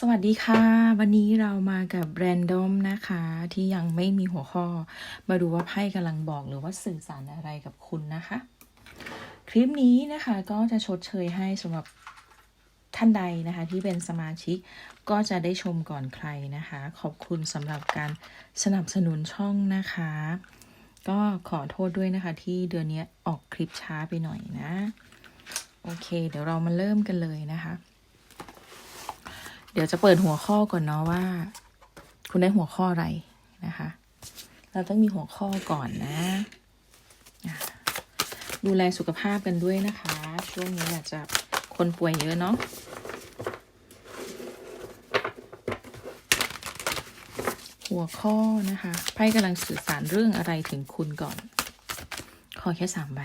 สวัสดีค่ะ วันนี้เรามากับแรนดอมนะคะ ที่ยังไม่มีหัวข้อ มาดูว่าไพ่กำลังบอกหรือว่าสื่อสารอะไรกับคุณนะคะ คลิปนี้นะคะก็จะชดเชยให้สำหรับท่านใดนะคะ ที่เป็นสมาชิกก็จะได้ชมก่อนใครนะคะ ขอบคุณสำหรับการสนับสนุนช่องนะคะ ก็ขอโทษด้วยนะคะ ที่เดือนนี้ออกคลิปช้าไปหน่อยนะ โอเค เดี๋ยวเรามาเริ่มกันเลยนะคะ เดี๋ยวจะเปิดหัวข้อก่อนเนาะว่า คุณได้หัวข้ออะไรนะคะ เราต้องมีหัวข้อก่อนนะ ดูแลสุขภาพกันด้วยนะคะ ช่วงนี้อาจจะคนป่วยเยอะเนาะหัวข้อนะคะไพ่กำลังสื่อสารเรื่องอะไรถึงคุณก่อน ขอแค่สามใบ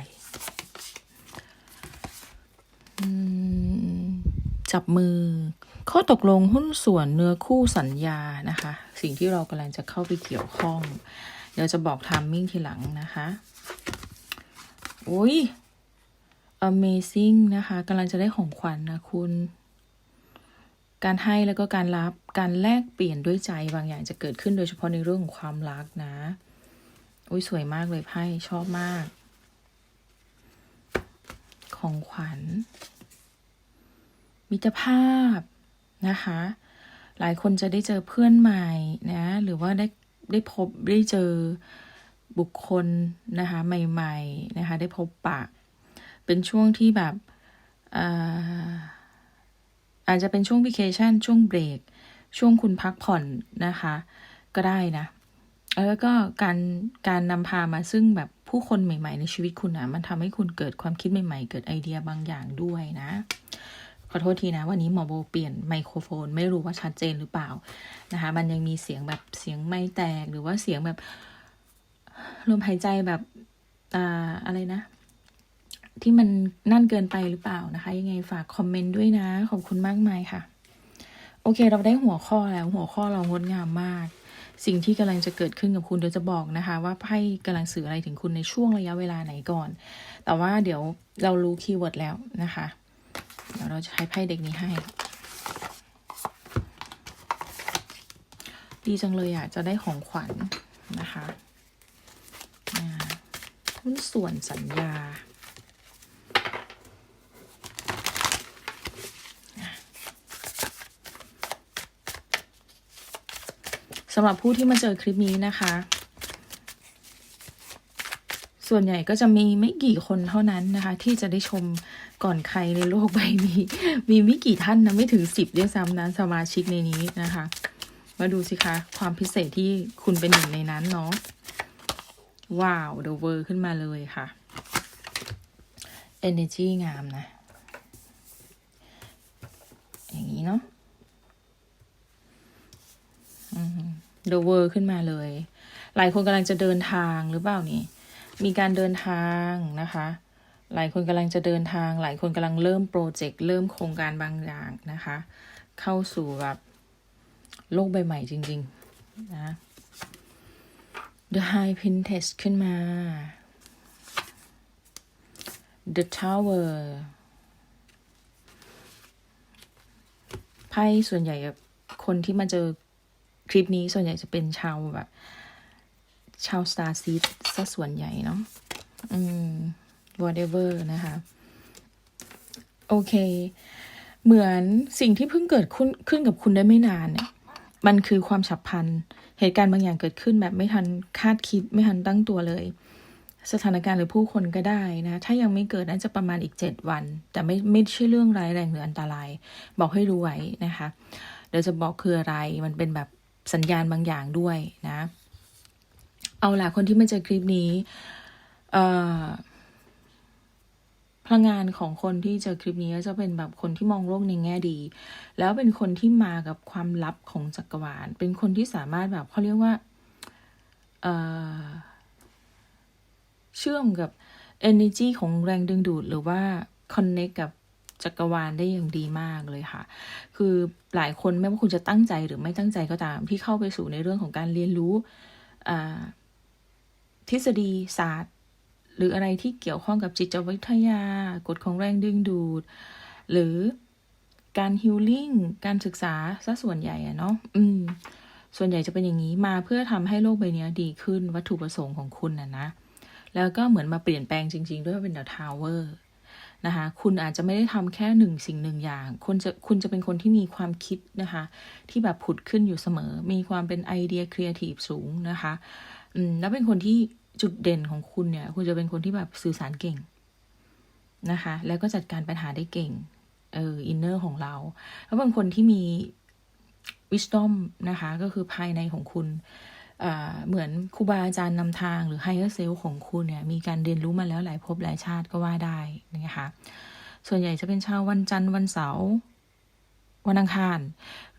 จับมือ ข้อตกลงหุ้นส่วนเนื้อคู่สัญญานะคะ สิ่งที่เรากำลังจะเข้าไปเกี่ยวข้อง เดี๋ยวจะบอกทามมิ่งทีหลังนะคะอุ้ย amazing นะคะกำลังจะได้ของขวัญนนะคุณ การให้แล้วก็การรับการแลกเปลี่ยนด้วยใจบางอย่างจะเกิดขึ้นโดยเฉพาะในเรื่องของความรักนะ อุ้ยสวยมากเลยไพ่ชอบมาก ของขวัญมิตรภาพ นะคะ หลายคนจะได้เจอเพื่อนใหม่นะ หรือว่าได้ได้พบได้เจอบุคคลนะคะใหม่ๆนะคะได้พบปะ เป็นช่วงที่แบบอาจจะเป็นช่วงวิเคชันช่วงเบรก ช่วงคุณพักผ่อนนะคะ ก็ได้นะ แล้วก็การการนำพามาซึ่งแบบผู้คนใหม่ ๆ ในชีวิตคุณนะมันทำให้คุณเกิดความคิดใหม่ ๆ เกิดไอเดียบางอย่างด้วยนะ ขอโทษทีนะวันนี้หมอโบเปลี่ยนไมโครโฟน ไม่รู้ว่าชัดเจนหรือเปล่านะคะ มันยังมีเสียงแบบเสียงไม่แตกหรือว่าเสียงแบบลมหายใจแบบอ่าอะไรนะ ที่มันนั่นเกินไปหรือเปล่านะคะ ยังไงฝากคอมเมนต์ด้วยนะ ขอบคุณมากมายค่ะ โอเค เราได้หัวข้อแล้ว หัวข้อเรางดงามมาก สิ่งที่กำลังจะเกิดขึ้นกับคุณเดี๋ยวจะบอกนะคะ ว่าไพ่กำลังสื่ออะไรถึงคุณในช่วงระยะเวลาไหนก่อน แต่ว่าเดี๋ยวเรารู้คีย์เวิร์ดแล้วนะคะ เดี๋ยวเราจะใช้ไพ่เด็กนี้ให้ ดีจังเลยอะ จะได้ของขวัญนะคะหุ้นส่วนสัญญา สำหรับผู้ที่มาเจอคลิปนี้นะคะ ส่วนใหญ่ก็จะมีไม่กี่คนเท่านั้นนะคะ ที่จะได้ชมก่อนใครในโลกใบนี้ มีไม่กี่ท่านนะไม่ถึงสิบด้วยซ้ำนะสมาชิกในนี้นะคะ มาดูสิคะความพิเศษที่คุณเป็นหนึ่งในนั้นเนาะว้าวเดเวอร์ขึ้นมาเลยค่ะ energy งามนะ อย่างนี้เนาะเดเวอร์ขึ้นมาเลย หลายคนกำลังจะเดินทางหรือเปล่านี่ มีการเดินทางนะคะ หลายคนกำลังจะเดินทาง หลายคนกำลังเริ่มโปรเจกต์เริ่มโครงการบางอย่างนะคะ เข้าสู่แบบโลกใบใหม่จริง ๆ นะ The High Princess ขึ้นมา The Tower ไพ่ส่วนใหญ่คนที่มาเจอคลิปนี้ส่วนใหญ่จะเป็นชาวแบบ ชาว Star Seed ซะส่วนใหญ่เนาะอืม whatever นะคะ โอเค เหมือนสิ่งที่เพิ่งเกิดขึ้นขึ้นกับคุณได้ไม่นานเนี่ย มันคือความฉับพลัน เหตุการณ์บางอย่างเกิดขึ้นแบบไม่ทันคาดคิดไม่ทันตั้งตัวเลย สถานการณ์หรือผู้คนก็ได้นะ ถ้ายังไม่เกิดน่าจะประมาณอีกเจ็ดวัน แต่ไม่ไม่ใช่เรื่องร้ายแรงหรืออันตราย บอกให้รู้ไว้นะคะ เดี๋ยวจะบอกคืออะไร มันเป็นแบบสัญญาณบางอย่างด้วยนะ เอาล่ะคนที่มาเจอคลิปนี้เอพลังงานของคนที่เจอคลิปนี้จะเป็นแบบคนที่มองโลกในแง่ดี แล้วเป็นคนที่มากับความลับของจักรวาล เป็นคนที่สามารถแบบเขาเรียกว่าเอเชื่อมกับ energy ของแรงดึงดูด หรือว่า connect กับจักรวาลได้อย่างดีมากเลยค่ะ คือหลายคนไม่ว่าคุณจะตั้งใจหรือไม่ตั้งใจก็ตาม ที่เข้าไปสู่ในเรื่องของการเรียนรู้ ทฤษฎีศาสตร์ หรืออะไรที่เกี่ยวข้องกับจิตวิทยา กฎของแรงดึงดูด หรือการฮิลลิ่งการศึกษาซะส่วนใหญ่อะเนาะอืม ส่วนใหญ่จะเป็นอย่างนี้มาเพื่อทำให้โลกใบนี้ดีขึ้นวัตถุประสงค์ของคุณนะนะ แล้วก็เหมือนมาเปลี่ยนแปลงจริง ๆ ด้วยว่าเป็นเดอะทาวเวอร์นะคะ คุณอาจจะไม่ได้ทำแค่หนึ่งสิ่งหนึ่งอย่าง คุณจะคุณจะเป็นคนที่มีความคิดนะคะ ที่แบบผุดขึ้นอยู่เสมอ มีความเป็นไอเดียครีเอทีฟสูงนะคะ อืม แล้วเป็นคนที่จุดเด่นของคุณเนี่ย คุณจะเป็นคนที่แบบสื่อสารเก่งนะคะ แล้วก็จัดการปัญหาได้เก่ง เออ อินเนอร์ของเรา แล้วเป็นคนที่มี wisdom นะคะ ก็คือภายในของคุณเหมือนครูบาอาจารย์นำทางหรือ higher self ของคุณเนี่ย มีการเรียนรู้มาแล้วหลายภพหลายชาติก็ว่าได้นะคะ ส่วนใหญ่จะเป็นชาววันจันทร์วันเสาร์วันอังคาร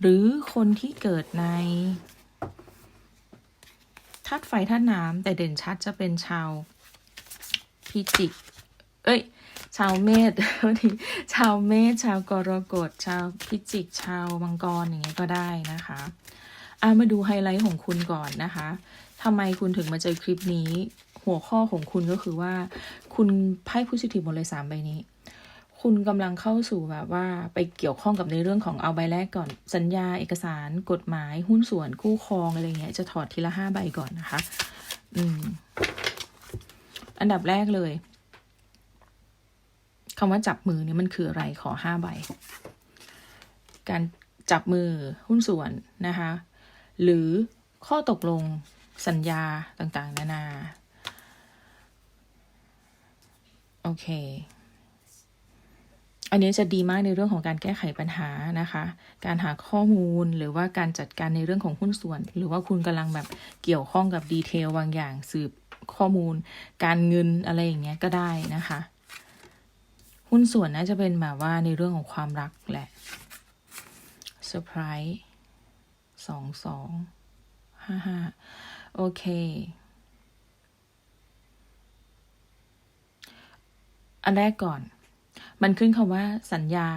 หรือคนที่เกิดใน ธาตุไฟธาตุน้ำแต่เด่นชัดจะเป็นชาวพิจิก เอ้ย ชาวเมษวันนี้ชาวเมษชาวกรกฎ ชาวพิจิก ชาวมังกรอย่างเงี้ยก็ได้นะคะอามาดูไฮไลท์ของคุณก่อนนะคะทำไมคุณถึงมาเจอคลิปนี้ หัวข้อของคุณก็คือว่า คุณไพ่พุสิทีฟหมดเลยสามใบนี้ คุณกำลังเข้าสู่แบบว่าไปเกี่ยวข้องกับในเรื่องของเอาใบแรกก่อน สัญญาเอกสาร กฎหมาย หุ้นส่วนคู่ครองอะไรเงี้ยจะถอดทีละห้าใบก่อนนะคะ อืม อันดับแรกเลยคำว่าจับมือเนี่ยมันคืออะไรขอห้าใบ การจับมือหุ้นส่วนนะคะ หรือข้อตกลงสัญญาต่างๆ นานา โอเค อันนี้จะดีมากในเรื่องของการแก้ไขปัญหานะคะ การหาข้อมูลหรือว่าการจัดการในเรื่องของหุ้นส่วน หรือว่าคุณกำลังแบบเกี่ยวข้องกับดีเทลบางอย่างสืบข้อมูล การเงินอะไรอย่างเงี้ยก็ได้นะคะ หุ้นส่วนน่าจะเป็นแบบว่าในเรื่องของความรักแหละเซอร์ไพรส์สองสองห้าห้าโอเคอันแรกก่อน มันขึ้นคำว่าสัญญา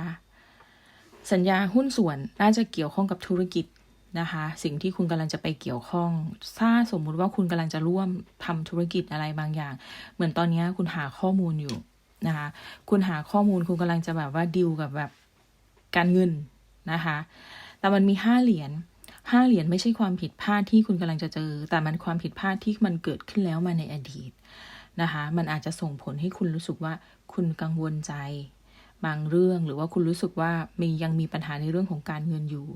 สัญญาหุ้นส่วนน่าจะเกี่ยวข้องกับธุรกิจนะคะ สิ่งที่คุณกำลังจะไปเกี่ยวข้อง ถ้าสมมุติว่าคุณกำลังจะร่วมทำธุรกิจอะไรบางอย่าง เหมือนตอนนี้คุณหาข้อมูลอยู่นะคะ คุณหาข้อมูลคุณกำลังจะแบบว่าดิวกับแบบการเงินนะคะ แต่มันมีห้าเหรียญห้าเหรียญไม่ใช่ความผิดพลาดที่คุณกำลังจะเจอ แต่มันความผิดพลาดที่มันเกิดขึ้นแล้วมาในอดีตนะคะ มันอาจจะส่งผลให้คุณรู้สึกว่าคุณกังวลใจ บางเรื่อง หรือว่าคุณรู้สึกว่ามียังมีปัญหาในเรื่องของการเงินอยู่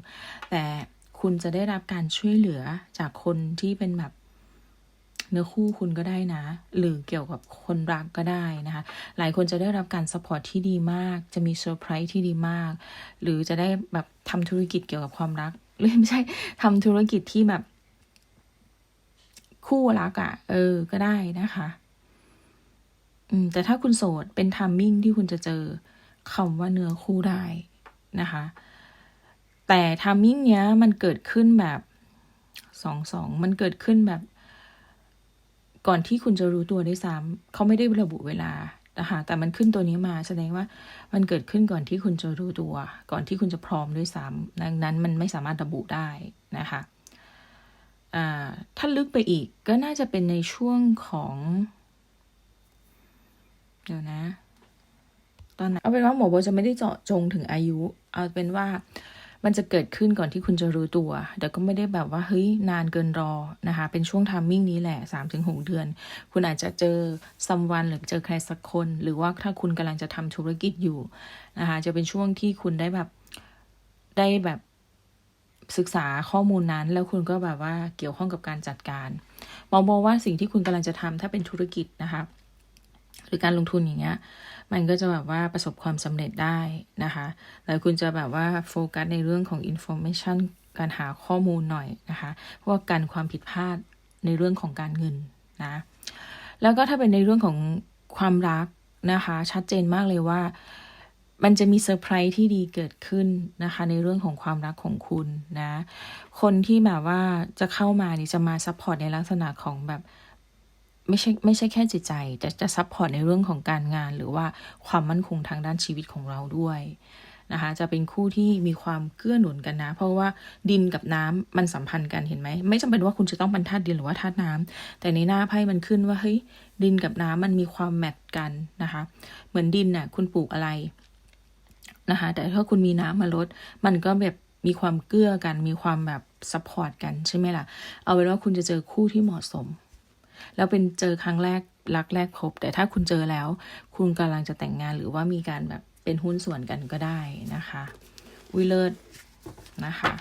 แต่คุณจะได้รับการช่วยเหลือจากคนที่เป็นแบบเนื้อคู่คุณก็ได้นะ หรือเกี่ยวกับคนรักก็ได้นะคะ หลายคนจะได้รับการสปอร์ตที่ดีมาก จะมีเซอร์ไพรส์ที่ดีมาก หรือจะได้แบบทำธุรกิจเกี่ยวกับความรัก หรือไม่ใช่ทำธุรกิจที่แบบคู่รักอะ่ะ เออ ก็ได้นะคะ อืม แต่ถ้าคุณโสด เป็นทัมมิ่งที่คุณจะเจอ คำว่าเนื้อคู่ได้นะคะ แต่ทัมมิ่งเนี้ยมันเกิดขึ้นแบบสองสองมันเกิดขึ้นแบบ ก่อนที่คุณจะรู้ตัวได้ซ้ำเขาไม่ได้ระบุเวลานะคะแต่มันขึ้นตัวนี้มาแสดงว่ามันเกิดขึ้นก่อนที่คุณจะรู้ตัว ก่อนที่คุณจะพร้อมด้วยซ้ำดังนั้นมันไม่สามารถระบุได้นะคะถ้าลึกไปอีกก็น่าจะเป็นในช่วงของ เดี๋ยวนะ ตอนนั้นเอาเป็นว่าหมอโบจะไม่ได้เจาะจงถึงอายุ เอาเป็นว่ามันจะเกิดขึ้นก่อนที่คุณจะรู้ตัว แต่ก็ไม่ได้แบบว่าเฮ้ยนานเกินรอนะคะ เป็นช่วงทามมิ่งนี้แหละสามถึงหกเดือน คุณอาจจะเจอซัมวันหรือเจอใครสักคน หรือว่าถ้าคุณกำลังจะทำธุรกิจอยู่นะคะ จะเป็นช่วงที่คุณได้แบบได้แบบศึกษาข้อมูลนั้น แล้วคุณก็แบบว่าเกี่ยวข้องกับการจัดการมองบอกว่าสิ่งที่คุณกำลังจะทำถ้าเป็นธุรกิจนะคะ หรือการลงทุนอย่างเงี้ย มันก็จะแบบว่าประสบความสำเร็จได้นะคะแต่คุณจะแบบว่าโฟกัสในเรื่องของ information การหาข้อมูลหน่อยนะคะเพราะว่าการความผิดพลาดในเรื่องของการเงินนะแล้วก็ถ้าเป็นในเรื่องของความรักนะคะ ชัดเจนมากเลยว่ามันจะมีเซอร์ไพรส์ที่ดีเกิดขึ้นนะคะ ในเรื่องของความรักของคุณนะ คนที่แบบว่าจะเข้ามานี่จะมาซัพพอร์ตในลักษณะของแบบ ไม่ใช่ไม่ใช่แค่จิตใจ แต่จะซัพพอร์ตในเรื่องของการงาน หรือว่าความมั่นคงทางด้านชีวิตของเราด้วยนะคะจะเป็นคู่ที่มีความเกื้อหนุนกันนะ เพราะว่าดินกับน้ำมันสัมพันธ์กันเห็นไหม ไม่จำเป็นว่าคุณจะต้องเป็นธาตุดินหรือว่าธาตุน้ำแต่ในหน้าไพ่มันขึ้นว่าเฮ้ยดินกับน้ำมันมีความแมทกันนะคะ เหมือนดินน่ะคุณปลูกอะไรนะคะ แต่ถ้าคุณมีน้ำมาลด มันก็แบบมีความเกื้อกัน มีความแบบซัพพอร์ตกันใช่ไหมล่ะ เอาเป็นว่าคุณจะเจอคู่ที่เหมาะสม แล้วเป็นเจอครั้งแรกรักแรกพบ แต่ถ้าคุณเจอแล้ว คุณกำลังจะแต่งงานหรือว่ามีการแบบเป็นหุ้นส่วนกันก็ได้นะคะวิเลิศนะคะ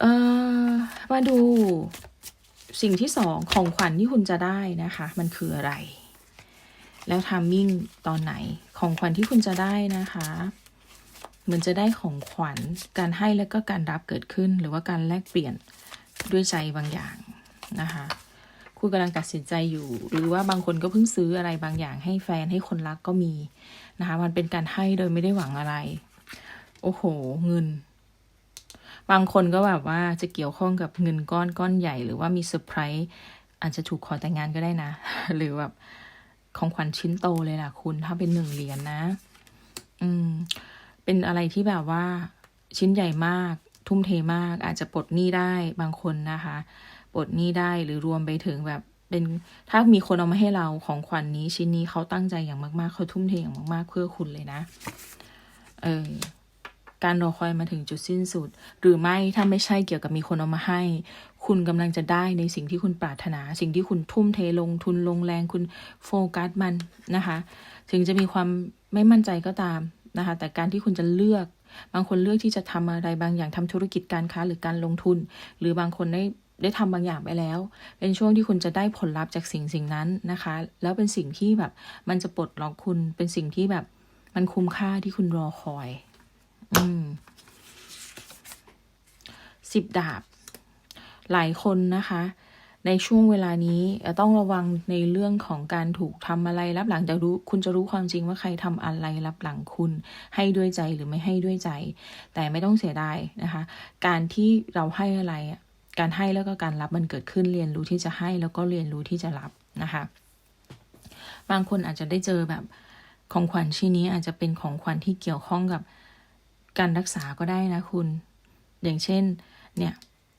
เอ่อมาดูสิ่งที่สองของขวัญที่คุณจะได้นะคะ มันคืออะไร แล้วทามมิ่งตอนไหนของขวัญที่คุณจะได้นะคะเหมือนจะได้ของขวัญการให้แล้วก็การรับเกิดขึ้น หรือว่าการแลกเปลี่ยนด้วยใจบางอย่างนะคะ คุณกำลังตัดสินใจอยู่ หรือว่าบางคนก็เพิ่งซื้ออะไรบางอย่างให้แฟนให้คนรักก็มีนะคะ มันเป็นการให้โดยไม่ได้หวังอะไร โอ้โห เงิน บางคนก็แบบว่าจะเกี่ยวข้องกับเงินก้อนก้อนใหญ่ หรือว่ามีเซอร์ไพรส์อาจจะถูกขอแต่งงานก็ได้นะ หรือแบบของขวัญชิ้นโตเลยล่ะคุณ ถ้าเป็นหนึ่งเหรียญนนะ อืม เป็นอะไรที่แบบว่าชิ้นใหญ่มาก ทุ่มเทมาก อาจจะปลดหนี้ได้บางคนนะคะ ปลดหนี้ได้หรือรวมไปถึงแบบเป็นถ้ามีคนเอามาให้เราของขวัญนนี้ชิ้นนี้เขาตั้งใจอย่างมากๆเขาทุ่มเทอย่างมาก ๆ เพื่อคุณเลยนะ เออการรอคอยมาถึงจุดสิ้นสุด หรือไม่ถ้าไม่ใช่เกี่ยวกับมีคนเอามาให้ คุณกำลังจะได้ในสิ่งที่คุณปรารถนา สิ่งที่คุณทุ่มเทลงทุนลงแรงคุณโฟกัสมันนะคะ ถึงจะมีความไม่มั่นใจก็ตามนะคะ แต่การที่คุณจะเลือก บางคนเลือกที่จะทำอะไรบางอย่างทำธุรกิจการค้าหรือการลงทุน หรือบางคนได้ ได้ทำบางอย่างไปแล้ว เป็นช่วงที่คุณจะได้ผลลัพธ์จากสิ่งสิ่งนั้นนะคะ แล้วเป็นสิ่งที่แบบ มันจะปลดล็อกคุณเป็นสิ่งที่แบบ มันคุ้มค่าที่คุณรอคอย อืมสิบดาบ หลายคนนะคะ ในช่วงเวลานี้ต้องระวังในเรื่องของการถูกทำอะไรรับหลังแต่รู้ คุณจะรู้ความจริงว่าใครทำอะไรรับหลังคุณ ให้ด้วยใจหรือไม่ให้ด้วยใจ แต่ไม่ต้องเสียดายนะคะ การที่เราให้อะไร การให้แล้วก็การรับมันเกิดขึ้นเรียนรู้ที่จะให้แล้วก็เรียนรู้ที่จะรับนะคะ บางคนอาจจะได้เจอแบบของขวัญชิ้นนี้อาจจะเป็นของขวัญที่เกี่ยวข้องกับการรักษาก็ได้นะคุณ อย่างเช่น เนี่ย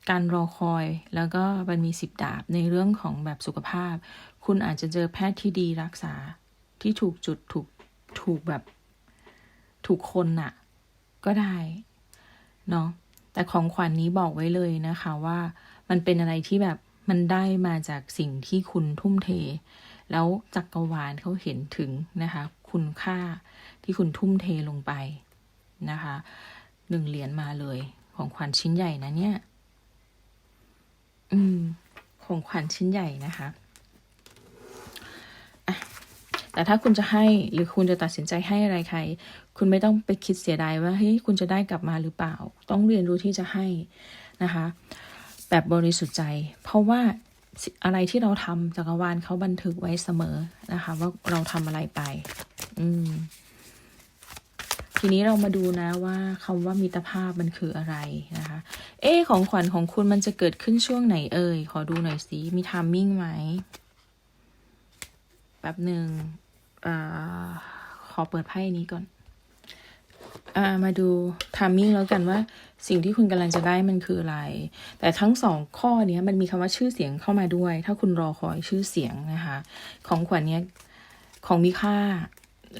การรอคอยแล้วก็มันมีสิบดาบในเรื่องของแบบสุขภาพ คุณอาจจะเจอแพทย์ที่ดีรักษาที่ถูกจุดถูกถูกแบบถูกคนน่ะ ก็ได้ เนาะ แต่ของขวัญนนี้บอกไว้เลยนะคะว่ามันเป็นอะไรที่แบบมันได้มาจากสิ่งที่คุณทุ่มเท แล้วจักกรวาลเขาเห็นถึงนะคะ คุณค่าที่คุณทุ่มเทลงไปนะคะหนึ่งเหรียญมาเลย ของขวัญชิ้นใหญ่นะเนี่ย อืม ของขวัญชิ้นใหญ่นะคะอะแต่ถ้าคุณจะให้หรือคุณจะตัดสินใจให้อะไรใคร คุณไม่ต้องไปคิดเสียดายว่าเฮ้ยคุณจะได้กลับมาหรือเปล่า ต้องเรียนรู้ที่จะให้นะคะ แบบบริสุทธิ์ใจ เพราะว่าอะไรที่เราทำจักรวาลเขาบันทึกไว้เสมอนะคะ ว่าเราทำอะไรไป อืม ทีนี้เรามาดูนะว่าคำว่ามิตรภาพมันคืออะไรนะคะ เอของขวัญของคุณมันจะเกิดขึ้นช่วงไหนเอ่ย ขอดูหน่อยสิมีทามมิ่งไหมแป๊บหนึ่งอขอเปิดไพ่นี้ก่อน อามาดูทามมิ่งแล้วกันว่า สิ่งที่คุณกำลังจะได้มันคืออะไร แต่ทั้งสองข้อนี้มันมีคำว่าชื่อเสียงเข้ามาด้วย ถ้าคุณรอคอยชื่อเสียงนะคะ ของขวัญเนี้ยของมีค่า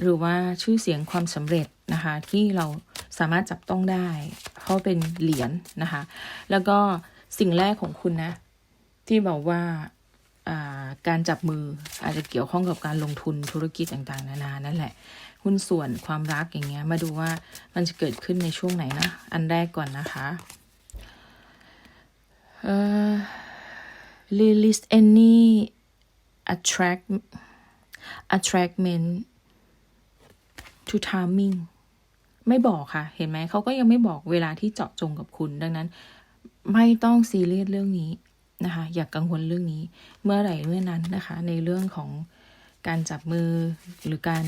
หรือว่าชื่อเสียงความสำเร็จนะคะ ที่เราสามารถจับต้องได้ เพราะเป็นเหรียญนนะคะ แล้วก็สิ่งแรกของคุณนะ ที่บอกว่าการจับมืออาจจะเกี่ยวข้องกับการลงทุนธุรกิจต่างๆ นานานั่นแหละ หุ้นส่วนความรักอย่างเงี้ย มาดูว่ามันจะเกิดขึ้นในช่วงไหนนะ อันแรกก่อนนะคะเอ่อ release any attract attractment to timing ไม่บอกค่ะ เห็นไหม เขาก็ยังไม่บอกเวลาที่เจาะจงกับคุณ ดังนั้น ไม่ต้องซีเรียสเรื่องนี้นะคะ อย่ากกังวลเรื่องนี้ เมื่อไหร่เมื่อนั้นนะคะ ในเรื่องของการจับมือหรือการ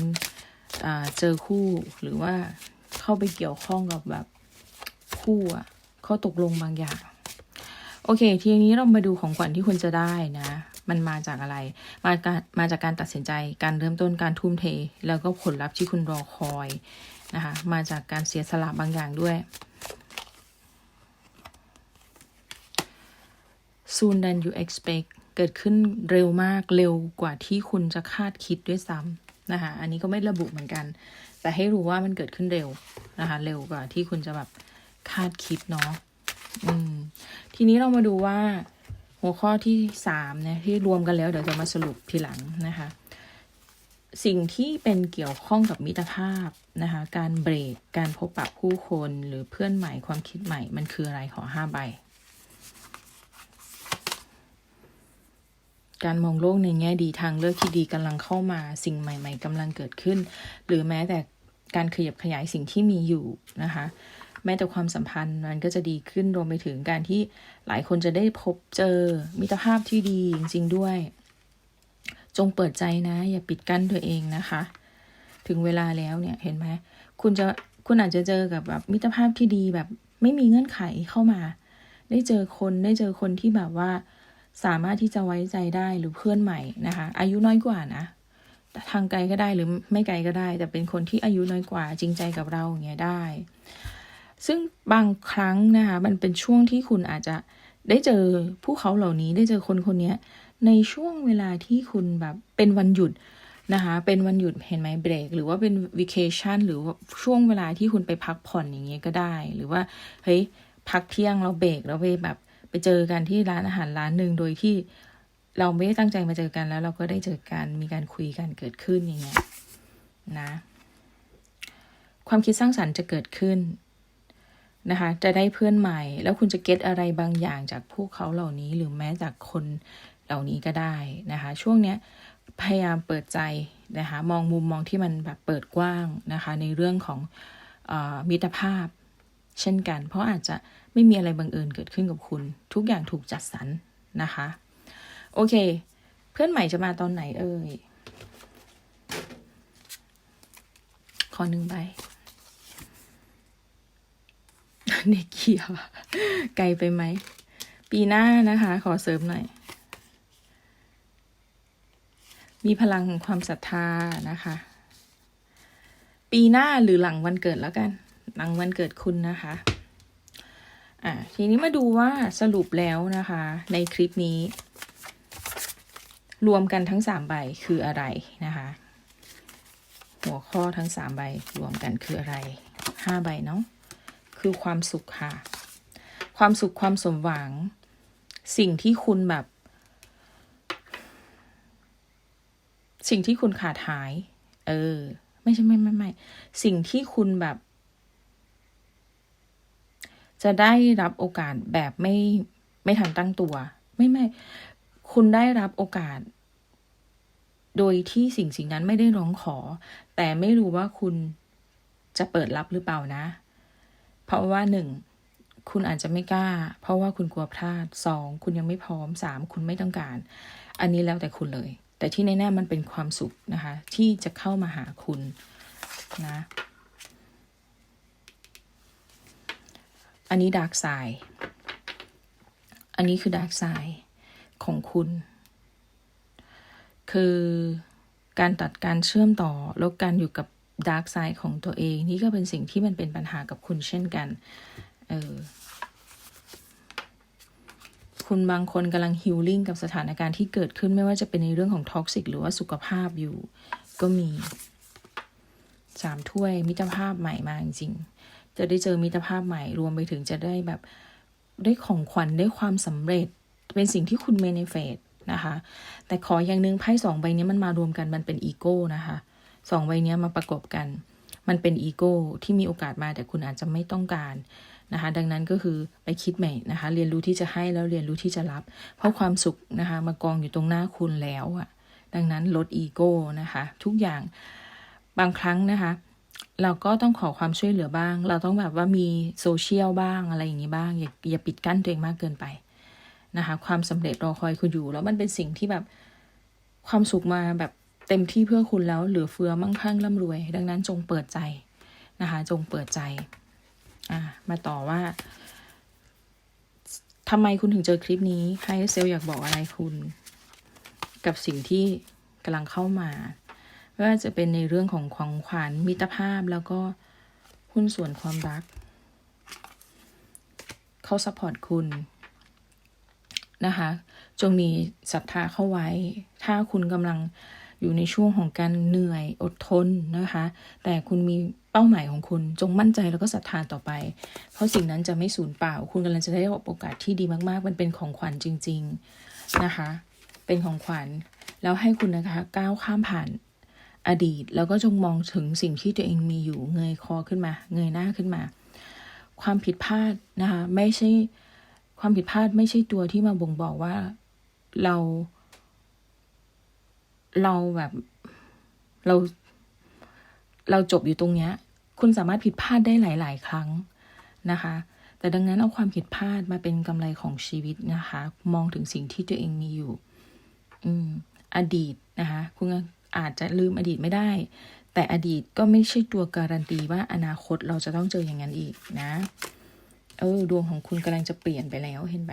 เจอคู่หรือว่าเข้าไปเกี่ยวข้องกับแบบคู่อะข้อตกลงบางอย่าง โอเค ทีนี้เรามาดูของขวัญที่คุณจะได้นะ มันมาจากอะไร มาการมาจากการตัดสินใจการเริ่มต้นการทุ่มเท แล้วก็ผลลัพธ์ที่คุณรอคอยนะคะมาจากการเสียสละบางอย่างด้วย soon than you expect เกิดขึ้นเร็วมากเร็วกว่าที่คุณจะคาดคิดด้วยซ้ำ นะคะ อันนี้ก็ไม่ระบุเหมือนกัน แต่ให้รู้ว่ามันเกิดขึ้นเร็วนะคะ เร็วกว่าที่คุณจะแบบคาดคิดเนาะอืม ทีนี้เรามาดูว่าหัวข้อที่สามเนี่ยที่รวมกันแล้วเดี๋ยวจะมาสรุปทีหลังนะคะ สิ่งที่เป็นเกี่ยวข้องกับมิตรภาพนะคะ การเบรก การพบปะผู้คนหรือเพื่อนใหม่ความคิดใหม่มันคืออะไรขอห้าใบ การมองโลกในแง่ดีทางเลือกที่ดีกำลังเข้ามาสิ่งใหม่ ๆกำลังเกิดขึ้น หรือแม้แต่การขยับขยายสิ่งที่มีอยู่นะคะแม้แต่ความสัมพันธ์มันก็จะดีขึ้นรวมไปถึงการที่หลายคนจะได้พบเจอมิตรภาพที่ดีจริง ๆ ด้วย จงเปิดใจนะ อย่าปิดกั้นตัวเองนะคะ ถึงเวลาแล้วเนี่ยเห็นไหมคุณจะคุณอาจจะเจอกับแบบมิตรภาพที่ดีแบบไม่มีเงื่อนไขเข้ามา ได้เจอคนได้เจอคนที่แบบว่า สามารถที่จะไว้ใจได้หรือเพื่อนใหม่นะคะ อายุน้อยกว่านะทางไกลก็ได้หรือไม่ไกลก็ได้ แต่เป็นคนที่อายุน้อยกว่าจริงใจกับเราอย่างเงี้ยได้ ซึ่งบางครั้งนะคะมันเป็นช่วงที่คุณอาจจะได้เจอผู้เขาเหล่านี้ได้เจอคนคนนี้ในช่วงเวลาที่คุณแบบเป็นวันหยุดนะคะ เป็นวันหยุดเห็นไหมเบรก หรือว่าเป็นวิเคชันหรือว่าช่วงเวลาที่คุณไปพักผ่อนอย่างเงี้ยก็ได้ หรือว่าเฮ้ยพักเที่ยงเราเบรกแล้วไปแบบ ไปเจอกันที่ร้านอาหารร้านหนึ่งโดยที่เราไม่ได้ตั้งใจมาเจอกันแล้วเราก็ได้เจอกันมีการคุยกันเกิดขึ้นอย่างเงี้ยนะ ความคิดสร้างสรรค์จะเกิดขึ้นนะคะ จะได้เพื่อนใหม่ แล้วคุณจะเก็ตอะไรบางอย่างจากพวกเขาเหล่านี้หรือแม้จากคนเหล่านี้ก็ได้นะคะ ช่วงเนี้ยพยายามเปิดใจนะคะ มองมุมมองที่มันแบบเปิดกว้างนะคะ ในเรื่องของอมิตรภาพ เช่นกัน เพราะอาจจะไม่มีอะไรบังเอิญเกิดขึ้นกับคุณ ทุกอย่างถูกจัดสรรนะคะ โอเค เพื่อนใหม่จะมาตอนไหนเอ่ยขอหนึ่งใบเด็กเขียวไกลไปไหม ปีหน้านะคะ ขอเสริมหน่อย มีพลังของความศรัทธานะคะ ปีหน้าหรือหลังวันเกิดแล้วกัน หลังวันเกิดคุณนะคะ อะทีนี้มาดูว่าสรุปแล้วนะคะ ในคลิปนี้ รวมกันทั้งสามใบคืออะไรนะคะ หัวข้อทั้งสามใบรวมกันคืออะไรห้าใบเนาะคือความสุขค่ะ ความสุขความสมหวัง สิ่งที่คุณแบบ สิ่งที่คุณขาดหาย เออ ไม่ใช่ไม่ไม่ไม่สิ่งที่คุณแบบ จะได้รับโอกาสแบบไม่ไม่ทันตั้งตัว ไม่ไม่ คุณได้รับโอกาส โดยที่สิ่งสิ่งนั้นไม่ได้ร้องขอ แต่ไม่รู้ว่าคุณจะเปิดรับหรือเปล่านะ เพราะว่าหนึ่งคุณอาจจะไม่กล้า เพราะว่าคุณกลัวพลาดสองคุณยังไม่พร้อมสามคุณไม่ต้องการ อันนี้แล้วแต่คุณเลย แต่ที่แน่ๆมันเป็นความสุขนะคะ ที่จะเข้ามาหาคุณนะ อันนี้ดาร์กไซด์อันนี้คือดาร์กไซด์ของคุณ คือการตัดการเชื่อมต่อแล้วการอยู่กับดาร์กไซด์ของตัวเอง นี่ก็เป็นสิ่งที่มันเป็นปัญหากับคุณเช่นกัน เออคุณบางคนกำลังฮิลลิ่งกับสถานการณ์ที่เกิดขึ้นไม่ว่าจะเป็นในเรื่องของท็อกซิกหรือว่าสุขภาพอยู่ ก็มีสามถ้วยมิตรภาพใหม่มาจริงๆ จะได้เจอมิตรภาพใหม่รวมไปถึงจะได้แบบได้ของขวัญได้ความสำเร็จ เป็นสิ่งที่คุณเมนเฟตนะคะ แต่ขออย่างหนึ่งไพ่สองใบนี้มันมารวมกันมันเป็นอีโก้นะคะสองใบนี้มาประกบกัน มันเป็นอีโก้ที่มีโอกาสมาแต่คุณอาจจะไม่ต้องการนะคะ ดังนั้นก็คือไปคิดใหม่นะคะ เรียนรู้ที่จะให้แล้วเรียนรู้ที่จะรับ เพราะความสุขนะคะมากองอยู่ตรงหน้าคุณแล้วอะดังนั้นลดอีโก้นะคะ ทุกอย่างบางครั้งนะคะ เราก็ต้องขอความช่วยเหลือบ้าง เราต้องแบบว่ามีโซเชียลบ้างอะไรอย่างนี้บ้าง อย่าอย่าปิดกั้นตัวเองมากเกินไปนะคะ ความสำเร็จรอคอยคุณอยู่ แล้วมันเป็นสิ่งที่แบบความสุขมาแบบเต็มที่เพื่อคุณแล้วเหลือเฟือมั่งคั่งร่ำรวย ดังนั้นจงเปิดใจนะคะ จงเปิดใจอะมาต่อว่าทำไมคุณถึงเจอคลิปนี้ไฮเซลอยากบอกอะไรคุณ กับสิ่งที่กำลังเข้ามา ไม่ว่าจะเป็นในเรื่องของของขวัญมิตรภาพแล้วก็หุ้นส่วนความรัก เขาซัพพอร์ตคุณนะคะ จงมีศรัทธาเข้าไว้ ถ้าคุณกำลังอยู่ในช่วงของการเหนื่อยอดทนนะคะ แต่คุณมีเป้าหมายของคุณ จงมั่นใจแล้วก็ศรัทธาต่อไป เพราะสิ่งนั้นจะไม่สูญเปล่า คุณกำลังจะได้รับโอกาสที่ดีมากๆ มันเป็นของขวัญจริง ๆนะคะ เป็นของขวัญ แล้วให้คุณนะคะก้าวข้ามผ่าน อดีต แล้วก็จงมองถึงสิ่งที่ตัวเองมีอยู่เงยคอขึ้นมา เงยหน้าขึ้นมา ความผิดพลาดนะคะไม่ใช่ความผิดพลาดไม่ใช่ตัวที่มาบ่งบอกว่าเรา เราแบบเราเราจบอยู่ตรงเนี้ย คุณสามารถผิดพลาดได้หลาย ๆ ครั้งนะคะ แต่ดังนั้นเอาความผิดพลาดมาเป็นกำไรของชีวิตนะคะ มองถึงสิ่งที่ตัวเองมีอยู่ อืม อดีตนะคะ คุณ อาจจะลืมอดีตไม่ได้ แต่อดีตก็ไม่ใช่ตัวการันตีว่าอนาคตเราจะต้องเจออย่างนั้นอีกนะเออดวงของคุณกำลังจะเปลี่ยนไปแล้วเห็นไหม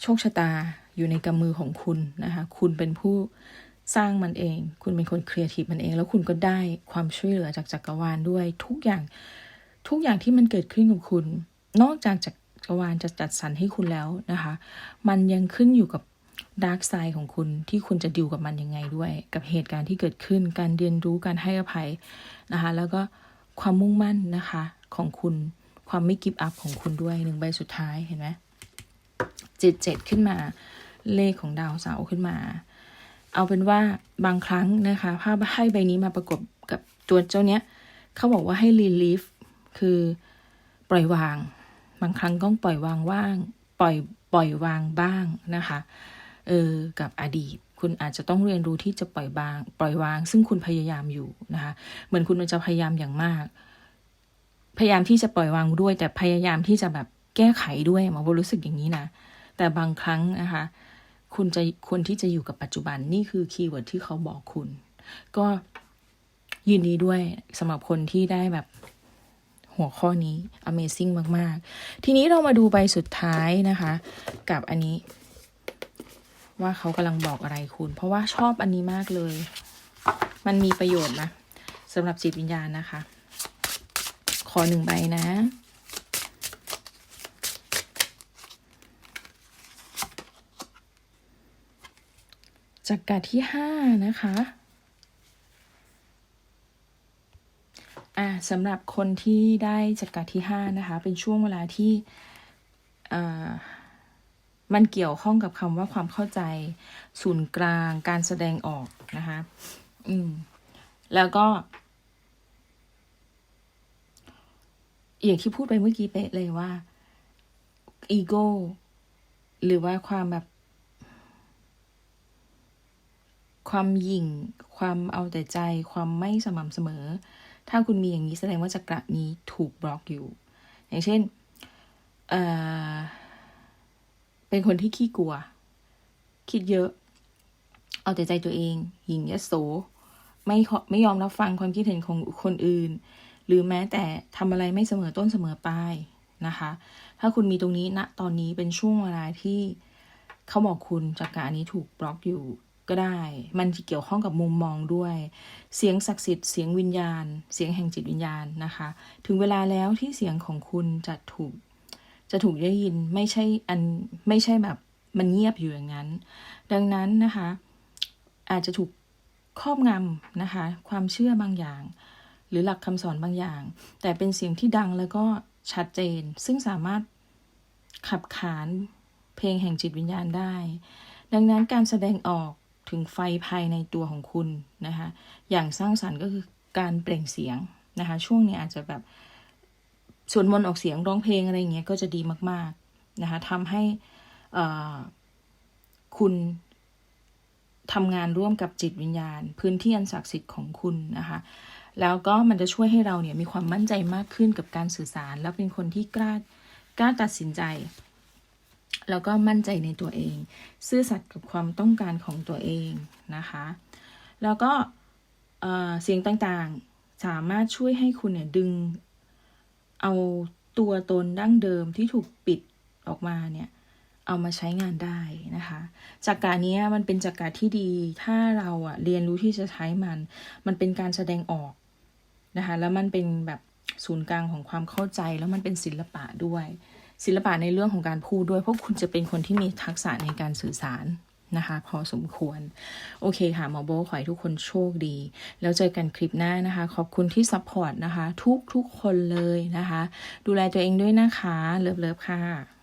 โชคชะตาอยู่ในกำมือของคุณนะคะคุณเป็นผู้สร้างมันเอง คุณเป็นคนครีเอทีฟมันเอง แล้วคุณก็ได้ความช่วยเหลือจากจักรวาลด้วย ทุกอย่างทุกอย่างที่มันเกิดขึ้นกับคุณ นอกจากจักรวาลจะจัดสรรให้คุณแล้วนะคะ มันยังขึ้นอยู่กับ ดาร์กไซด์ของคุณที่คุณจะดิวกับมันยังไงด้วย กับเหตุการณ์ที่เกิดขึ้น การเรียนรู้การให้อภัยนะคะ แล้วก็ความมุ่งมั่นนะคะของคุณ ความไม่กิฟต์อัพของคุณด้วยหนึ่งใบสุดท้ายเห็นไหมเจ็ดเจ็ดขึ้นมาเลขของดาวเสาร์ขึ้นมา เอาเป็นว่าบางครั้งนะคะภาพให้ใบนี้มาประกบกับตัวเจ้าเนี้ยเขาบอกว่าให้ relief คือปล่อยวาง บางครั้งต้องปล่อยวางว่าง ปล่อยปล่อยวางบ้างนะคะ เออกับอดีต คุณอาจจะต้องเรียนรู้ที่จะปล่อยบาง ปล่อยวาง ซึ่งคุณพยายามอยู่นะคะเหมือนคุณมันจะพยายามอย่างมาก พยายามที่จะปล่อยวางด้วย แต่พยายามที่จะแบบแก้ไขด้วยหมอโบรู้สึกอย่างนี้นะแต่บางครั้งนะคะคุณจะควรที่จะอยู่กับปัจจุบันนี่คือคีย์เวิร์ดที่เขาบอกคุณ ก็ยินดีด้วยสำหรับคนที่ได้แบบหัวข้อนี้ Amazing มาก ๆ ทีนี้เรามาดูใบสุดท้ายนะคะ กับอันนี้ ว่าเขากำลังบอกอะไรคุณ เพราะว่าชอบอันนี้มากเลย มันมีประโยชน์นะสำหรับจิตวิญญาณนะคะ ขอหนึ่งใบนะจักรที่ห้านะคะ อ่าสำหรับคนที่ได้จักรที่ห้านะคะ เป็นช่วงเวลาที่อ่า มันเกี่ยวข้องกับคำว่าความเข้าใจ ศูนย์กลางการแสดงออกนะคะอืมแล้วก็ อย่างที่พูดไปเมื่อกี้เป๊ะเลยว่าอีโก้หรือว่าความแบบ ความหยิ่ง ความเอาแต่ใจ ความไม่สม่ำเสมอ ถ้าคุณมีอย่างนี้แสดงว่าจักระนี้ถูกบล็อกอยู่ อย่างเช่น เอ่อ เป็นคนที่ขี้กลัว คิดเยอะ เอาแต่ใจตัวเองหยิ่งยโส ไม่ไม่ยอมรับฟังความคิดเห็นของคนอื่น หรือแม้แต่ทำอะไรไม่เสมอต้นเสมอปลายนะคะ ถ้าคุณมีตรงนี้ณนะตอนนี้เป็นช่วงเวลาที่เขาบอกคุณจากการนี้ถูกบล็อกอยู่ก็ได้ มันเกี่ยวข้องกับมุมมองด้วย เสียงศักดิ์สิทธิ์ เสียงวิญญาณ เสียงแห่งจิตวิญญาณนะคะ ถึงเวลาแล้วที่เสียงของคุณจะถูก จะถูกได้ยินไม่ใช่อันไม่ใช่แบบมันเงียบอยู่อย่างนั้น ดังนั้นนะคะ อาจจะถูกครอบงำนะคะ ความเชื่อบางอย่าง หรือหลักคำสอนบางอย่าง แต่เป็นเสียงที่ดังแล้วก็ชัดเจน ซึ่งสามารถขับขานเพลงแห่งจิตวิญญาณได้ ดังนั้นการแสดงออกถึงไฟภายในตัวของคุณนะคะ อย่างสร้างสรรค์ก็คือการเปล่งเสียงนะคะ ช่วงนี้อาจจะแบบ สวดมนต์ออกเสียงร้องเพลงอะไรอย่างเงี้ยก็จะดีมาก ๆนะคะทำให้คุณทำงานร่วมกับจิตวิญญาณ พื้นที่อันศักดิ์สิทธิ์ของคุณนะคะแล้วก็มันจะช่วยให้เราเนี่ยมีความมั่นใจมากขึ้นกับการสื่อสาร แล้วเป็นคนที่กล้ากล้าตัดสินใจแล้วก็มั่นใจในตัวเอง ซื่อสัตย์กับความต้องการของตัวเองนะคะ แล้วก็เสียงต่างๆสามารถช่วยให้คุณเนี่ยดึง เอาตัวตนดั้งเดิมที่ถูกปิดออกมาเนี่ย เอามาใช้งานได้นะคะจากกานี้มันเป็นจากการที่ดี ถ้าเราอะเรียนรู้ที่จะใช้มัน มันเป็นการแสดงออกนะคะ แล้วมันเป็นแบบศูนย์กลางของความเข้าใจ แล้วมันเป็นศิลปะด้วย ศิลปะในเรื่องของการพูดด้วย เพราะคุณจะเป็นคนที่มีทักษะในการสื่อสาร นะคะ พอสมควร โอเคค่ะหมอโบขอให้ทุกคนโชคดี แล้วเจอกันคลิปหน้านะคะ ขอบคุณที่ซัพพอร์ตนะคะ ทุกทุกๆคนเลยนะคะ ดูแลตัวเองด้วยนะคะ เลิฟๆค่ะ